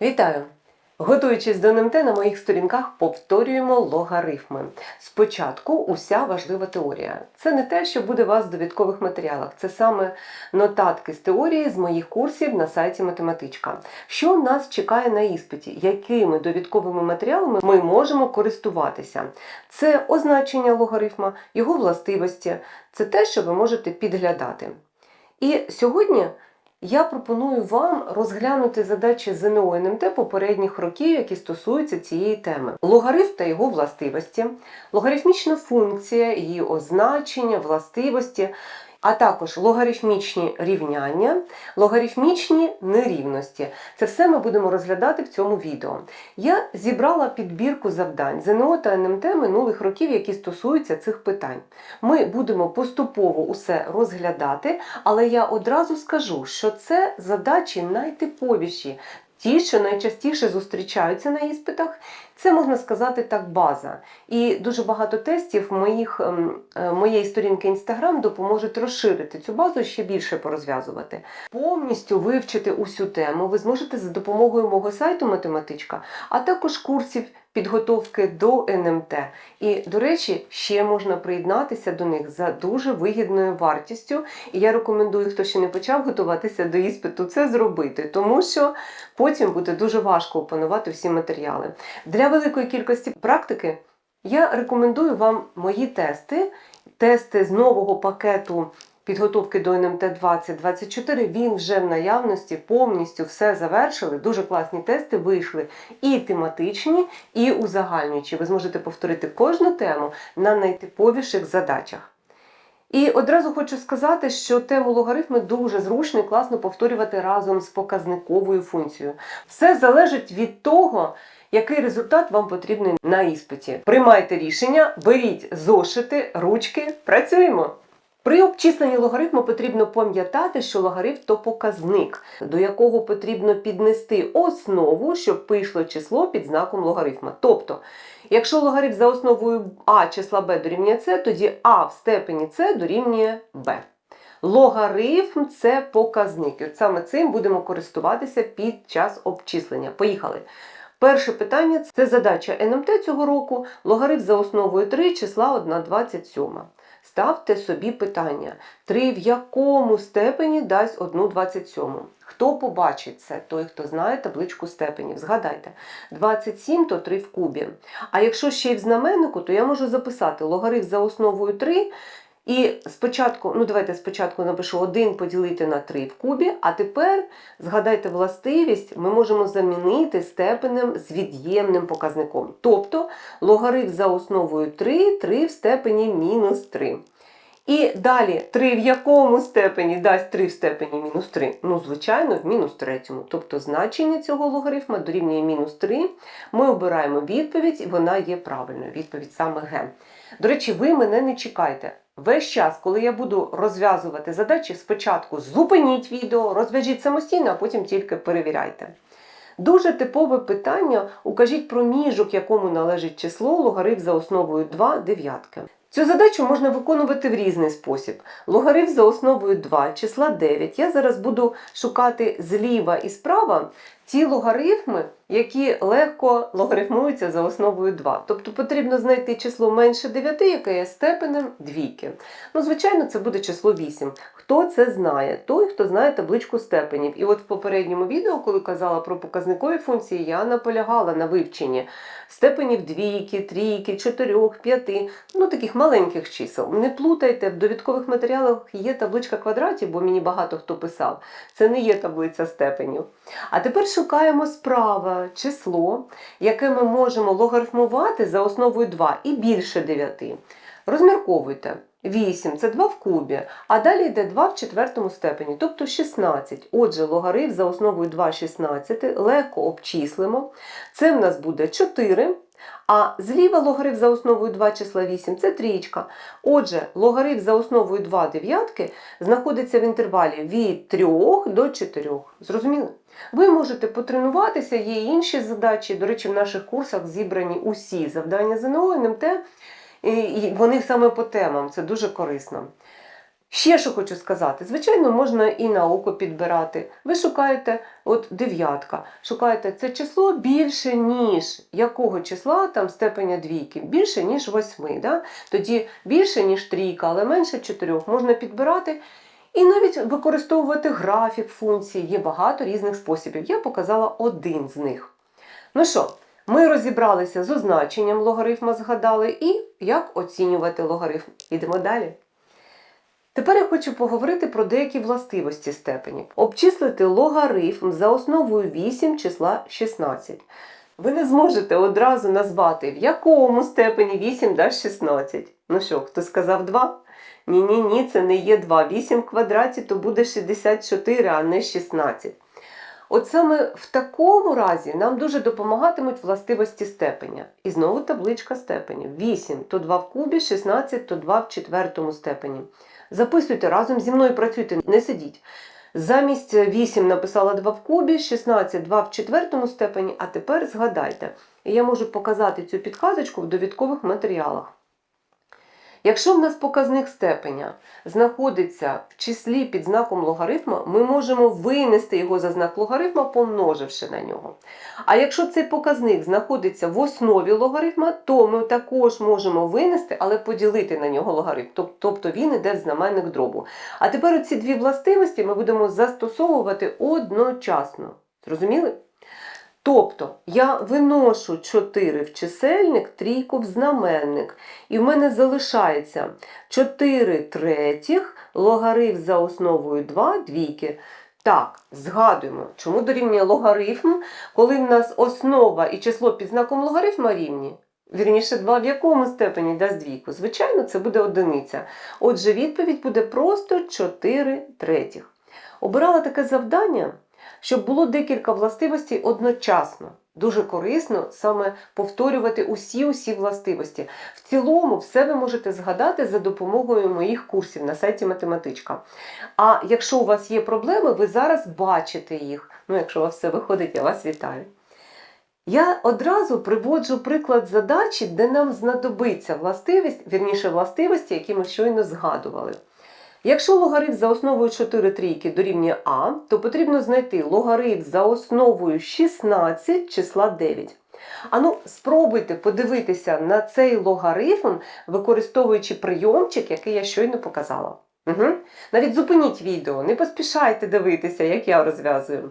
Вітаю! Готуючись до НМТ, на моїх сторінках повторюємо логарифми. Спочатку уся важлива теорія. Це не те, що буде у вас в довідкових матеріалах, це саме нотатки з теорії з моїх курсів на сайті Математичка. Що нас чекає на іспиті? Якими довідковими матеріалами ми можемо користуватися? Це означення логарифма, його властивості, це те, що ви можете підглядати. І сьогодні я пропоную вам розглянути задачі ЗНО НМТ попередніх років, які стосуються цієї теми. Логарифм та його властивості, логарифмічна функція, її означення, властивості, а також логарифмічні рівняння, логарифмічні нерівності. Це все ми будемо розглядати в цьому відео. Я зібрала підбірку завдань ЗНО та НМТ минулих років, які стосуються цих питань. Ми будемо поступово усе розглядати, але я одразу скажу, що це задачі найтиповіші. Ті, що найчастіше зустрічаються на іспитах, це можна сказати так, база. І дуже багато тестів моїх, ем, е, моєї сторінки Instagram допоможуть розширити цю базу ще більше порозв'язувати. Повністю вивчити усю тему ви зможете за допомогою мого сайту Математичка, а також курсів підготовки до НМТ. І, до речі, ще можна приєднатися до них за дуже вигідною вартістю. І я рекомендую, хто ще не почав готуватися до іспиту, це зробити, тому що потім буде дуже важко опанувати всі матеріали. Для великої кількості практики я рекомендую вам мої тести, тести з нового пакету. Підготовки до НМТ 2024 він вже в наявності повністю все завершили. Дуже класні тести вийшли і тематичні, і узагальнюючі. Ви зможете повторити кожну тему на найтиповіших задачах. І одразу хочу сказати, що тему логарифми дуже зручно і класно повторювати разом з показниковою функцією. Все залежить від того, який результат вам потрібний на іспиті. Приймайте рішення, беріть зошити, ручки, працюємо! При обчисленні логарифму потрібно пам'ятати, що логарифм то показник, до якого потрібно піднести основу, щоб вийшло число під знаком логарифма. Тобто, якщо логарифм за основою а числа b дорівнює c, тоді а в степені c дорівнює b. Логарифм це показник. І от саме цим будемо користуватися під час обчислення. Поїхали! Перше питання це задача НМТ цього року. Логарифм за основою 3 числа 1,27. Ставте собі питання, 3 в якому степені дасть 1,27? Хто побачить це? Той, хто знає табличку степенів. Згадайте, 27 то 3 в кубі. А якщо ще й в знаменнику, то я можу записати логарифм за основою 3. І спочатку, ну давайте спочатку напишу 1 поділити на 3 в кубі, а тепер згадайте властивість, ми можемо замінити степенем з від'ємним показником. Тобто логарифм за основою 3, 3 в степені мінус 3. І далі 3 в якому степені дасть 3 в степені мінус 3? Ну, звичайно, в мінус третьому. Тобто значення цього логарифма дорівнює мінус 3. Ми обираємо відповідь, і вона є правильною. Відповідь саме Г. До речі, ви мене не чекайте. Весь час, коли я буду розв'язувати задачі, спочатку зупиніть відео, розв'яжіть самостійно, а потім тільки перевіряйте. Дуже типове питання: укажіть проміжок, якому належить число логарифм за основою 2 дев'ятки. Цю задачу можна виконувати в різний спосіб. Логарифм за основою 2 числа 9. Я зараз буду шукати зліва і справа ті логарифми, які легко логарифмуються за основою 2. Тобто потрібно знайти число менше 9, яке є степенем двійки. Ну, звичайно, це буде число 8. Хто це знає? Той, хто знає табличку степенів. І от в попередньому відео, коли казала про показникові функції, я наполягала на вивченні степенів двійки, трійки, чотирьох, п'яти, ну таких маленьких чисел. Не плутайте, в довідкових матеріалах є табличка квадратів, бо мені багато хто писав. Це не є таблиця степенів. А тепер шукаємо справа число, яке ми можемо логарифмувати за основою 2 і більше 9. Розмірковуйте. 8 це 2 в кубі, а далі йде 2 в четвертому степені, тобто 16. Отже, логарифм за основою 2 16 легко обчислимо. Це в нас буде 4. А зліва логарифм за основою 2 числа 8 це трієчка. Отже, логарифм за основою 2 дев'ятки знаходиться в інтервалі від 3 до 4. Зрозуміли? Ви можете потренуватися, є інші задачі. До речі, в наших курсах зібрані усі завдання ЗНО, НМТ, і вони саме по темам, це дуже корисно. Ще що хочу сказати, звичайно, можна і на око підбирати. Ви шукаєте от дев'ятка, шукаєте це число більше, ніж якого числа там степеня двійки, більше, ніж восьми. Да? Тоді більше, ніж трійка, але менше чотирьох можна підбирати. І навіть використовувати графік функції. Є багато різних способів. Я показала один з них. Ну що, ми розібралися з означенням логарифма, згадали, і як оцінювати логарифм. Ідемо далі. Тепер я хочу поговорити про деякі властивості степенів. Обчислити логарифм за основою 8 числа 16. Ви не зможете одразу назвати, в якому степені 8 дасть 16. Ну що, хто сказав 2? Ні-ні, ні, це не є 2. 8 в квадраті то буде 64, а не 16. От саме в такому разі нам дуже допомагатимуть властивості степеня. І знову табличка степенів. 8 то 2 в кубі, 16 то 2 в четвертому степені. Записуйте разом зі мною працюйте, не сидіть. Замість 8 написала 2 в кубі, 16 2 в четвертому степені, а тепер згадайте. Я можу показати цю підказочку в довідкових матеріалах. Якщо в нас показник степеня знаходиться в числі під знаком логарифма, ми можемо винести його за знак логарифма, помноживши на нього. А якщо цей показник знаходиться в основі логарифма, то ми також можемо винести, але поділити на нього логарифм. Тобто він йде в знаменник дробу. А тепер ці дві властивості ми будемо застосовувати одночасно. Зрозуміли? Тобто я виношу 4 в чисельник, трійку в знаменник. І в мене залишається 4 третіх, логарифм за основою 2 двійки. Так, згадуємо, чому дорівнює логарифм, коли в нас основа і число під знаком логарифма рівні. Вірніше, 2 в якому степені дасть двійку? Звичайно, це буде одиниця. Отже, відповідь буде просто 4 третіх. Обирала таке завдання, щоб було декілька властивостей одночасно. Дуже корисно саме повторювати усі-усі властивості. В цілому, все ви можете згадати за допомогою моїх курсів на сайті Математичка. А якщо у вас є проблеми, ви зараз бачите їх. Ну, якщо у вас все виходить, я вас вітаю. Я одразу приводжу приклад задачі, де нам знадобиться властивість, вірніше властивості, які ми щойно згадували. Якщо логарифм за основою 4 трійки дорівнює А, то потрібно знайти логарифм за основою 16 числа 9. Ану, спробуйте подивитися на цей логарифм, використовуючи прийомчик, який я щойно показала. Угу. Навіть зупиніть відео, не поспішайте дивитися, як я розв'язую.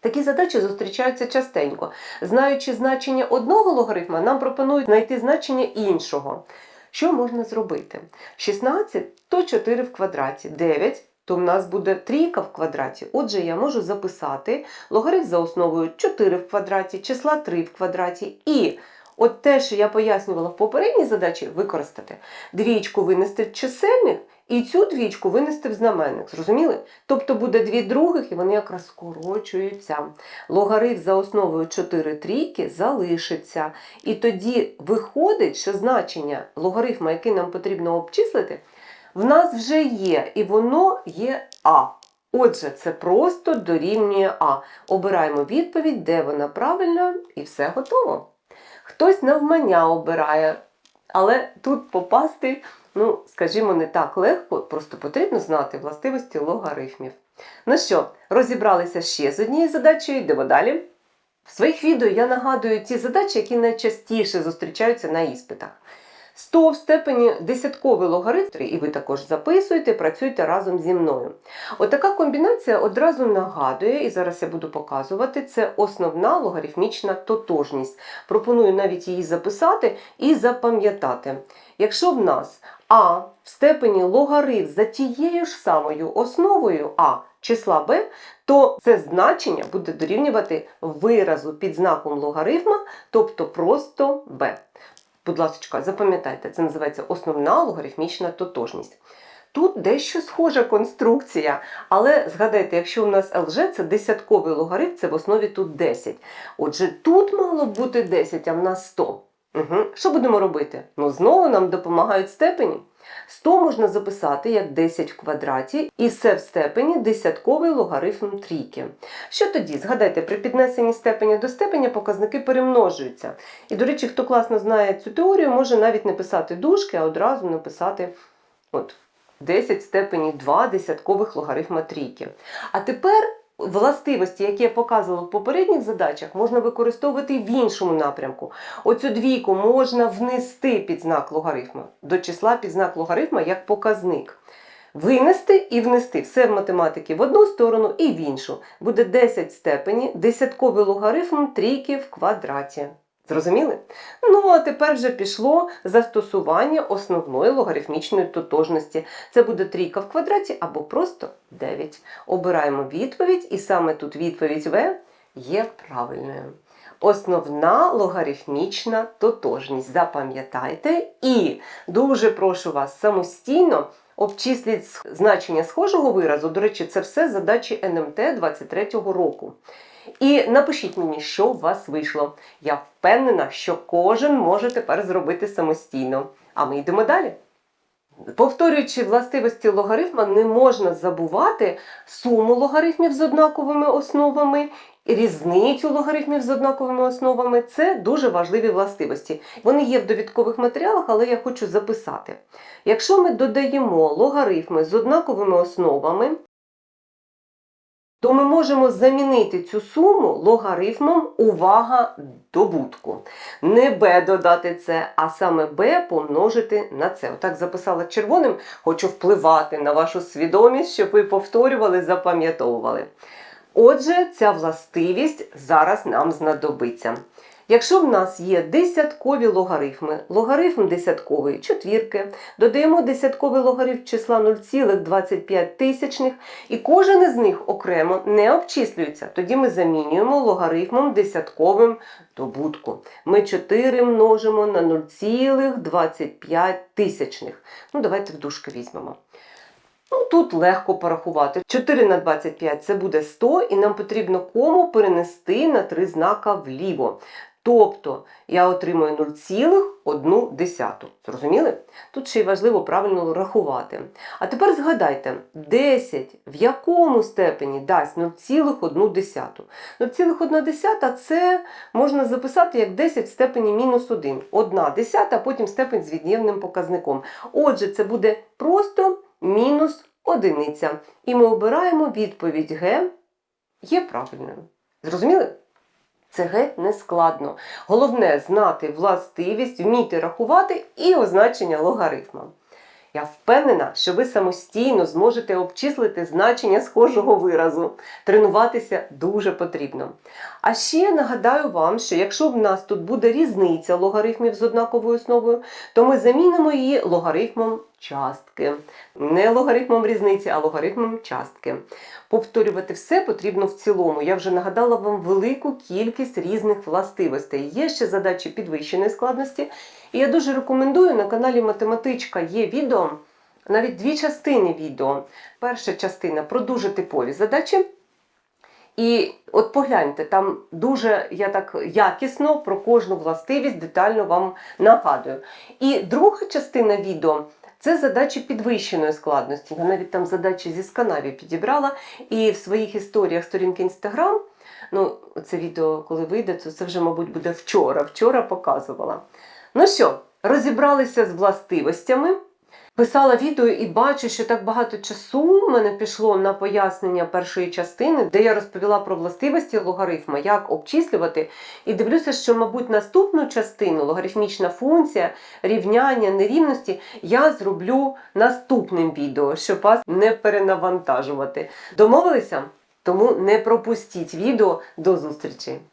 Такі задачі зустрічаються частенько. Знаючи значення одного логарифма, нам пропонують знайти значення іншого. Що можна зробити? 16 то 4 в квадраті, 9 то в нас буде трійка в квадраті. Отже, я можу записати логарифм за основою 4 в квадраті, числа 3 в квадраті. І от те, що я пояснювала в попередній задачі, використати. Двічку винести в чисельник і цю двічку винести в знаменник. Зрозуміли? Тобто буде дві других, і вони якраз скорочуються. Логарифм за основою 4 трійки залишиться. І тоді виходить, що значення логарифма, який нам потрібно обчислити, в нас вже є, і воно є А. Отже, це просто дорівнює А. Обираємо відповідь, де вона правильна, і все готово. Хтось навмання обирає, але тут попасти, ну, скажімо, не так легко, просто потрібно знати властивості логарифмів. Ну що, розібралися ще з однією задачею, йдемо далі. В своїх відео я нагадую ті задачі, які найчастіше зустрічаються на іспитах. 100 в степені десятковий логарифм, і ви також записуєте, працюйте разом зі мною. Отака комбінація одразу нагадує, і зараз я буду показувати, це основна логарифмічна тотожність. Пропоную навіть її записати і запам'ятати. Якщо в нас А в степені логарифм за тією ж самою основою А числа b, то це значення буде дорівнювати виразу під знаком логарифма, тобто просто b. Будь ласка, запам'ятайте, це називається основна логарифмічна тотожність. Тут дещо схожа конструкція, але згадайте, якщо у нас ЛЖ це десятковий логарифм, це в основі тут 10. Отже, тут мало б бути 10, а в нас 100. Угу. Що будемо робити? Ну, знову нам допомагають степені. 100 можна записати як 10 в квадраті, і це в степені десятковий логарифм трійки. Що тоді? Згадайте, при піднесенні степеня до степеня показники перемножуються. І, до речі, хто класно знає цю теорію, може навіть не писати дужки, а одразу написати от, 10 в степені 2 десяткових логарифма трійки. А тепер властивості, які я показувала в попередніх задачах, можна використовувати в іншому напрямку. Оцю двійку можна внести під знак логарифма, до числа під знак логарифма як показник. Винести і внести все в математики в одну сторону і в іншу. Буде 10 в степені, десятковий логарифм трійки в квадраті. Зрозуміли? Ну, а тепер вже пішло застосування основної логарифмічної тотожності. Це буде трійка в квадраті або просто 9. Обираємо відповідь, і саме тут відповідь В є правильною. Основна логарифмічна тотожність. Запам'ятайте. І дуже прошу вас самостійно обчисліть значення схожого виразу. До речі, це все задачі НМТ 23-го року. І напишіть мені, що у вас вийшло. Я впевнена, що кожен може тепер зробити самостійно. А ми йдемо далі. Повторюючи властивості логарифма, не можна забувати суму логарифмів з однаковими основами, різницю логарифмів з однаковими основами. Це дуже важливі властивості. Вони є в довідкових матеріалах, але я хочу записати. Якщо ми додаємо логарифми з однаковими основами, то ми можемо замінити цю суму логарифмом увага добутку. Не Б додати це, а саме Б помножити на це. Отак записала червоним, хочу впливати на вашу свідомість, щоб ви повторювали, запам'ятовували. Отже, ця властивість зараз нам знадобиться. Якщо в нас є десяткові логарифми, логарифм десятковий четвірки, додаємо десятковий логарифм числа 0,25 тисячних, і кожен із них окремо не обчислюється. Тоді ми замінюємо логарифмом десятковим добутку. Ми 4 множимо на 0,25 тисячних. Ну, давайте в дужки візьмемо. Ну, тут легко порахувати. 4 на 25 це буде 100, і нам потрібно кому перенести на три знака вліво. Тобто я отримую 0,1. Зрозуміли? Тут ще й важливо правильно рахувати. А тепер згадайте, 10 в якому степені дасть 0,1? 0,1 це можна записати як 10 в степені мінус 1. 1 десята, а потім степень з від'ємним показником. Отже, це буде просто мінус одиниця. І ми обираємо відповідь Г є правильною. Зрозуміли? Це не складно. Головне знати властивість, вміти рахувати і означення логарифма. Я впевнена, що ви самостійно зможете обчислити значення схожого виразу. Тренуватися дуже потрібно. А ще нагадаю вам, що якщо в нас тут буде різниця логарифмів з однаковою основою, то ми замінимо її логарифмом частки. Не логарифмом різниці, а логарифмом частки. Повторювати все потрібно в цілому. Я вже нагадала вам велику кількість різних властивостей. Є ще задачі підвищеної складності. І я дуже рекомендую на каналі Математичка є відео, навіть дві частини відео. Перша частина про дуже типові задачі. І от погляньте, там дуже я так якісно про кожну властивість детально вам нагадую. І друга частина відео це задачі підвищеної складності. Я навіть там задачі зі сканаві підібрала. І в своїх історіях сторінки Інстаграм, ну, це відео, коли вийде, то це вже, мабуть, буде вчора. Вчора показувала. Ну що, розібралися з властивостями. Писала відео і бачу, що так багато часу в мене пішло на пояснення першої частини, де я розповіла про властивості логарифма, як обчислювати. І дивлюся, що, мабуть, наступну частину логарифмічна функція, рівняння, нерівності я зроблю наступним відео, щоб вас не перенавантажувати. Домовилися? Тому не пропустіть відео. До зустрічі!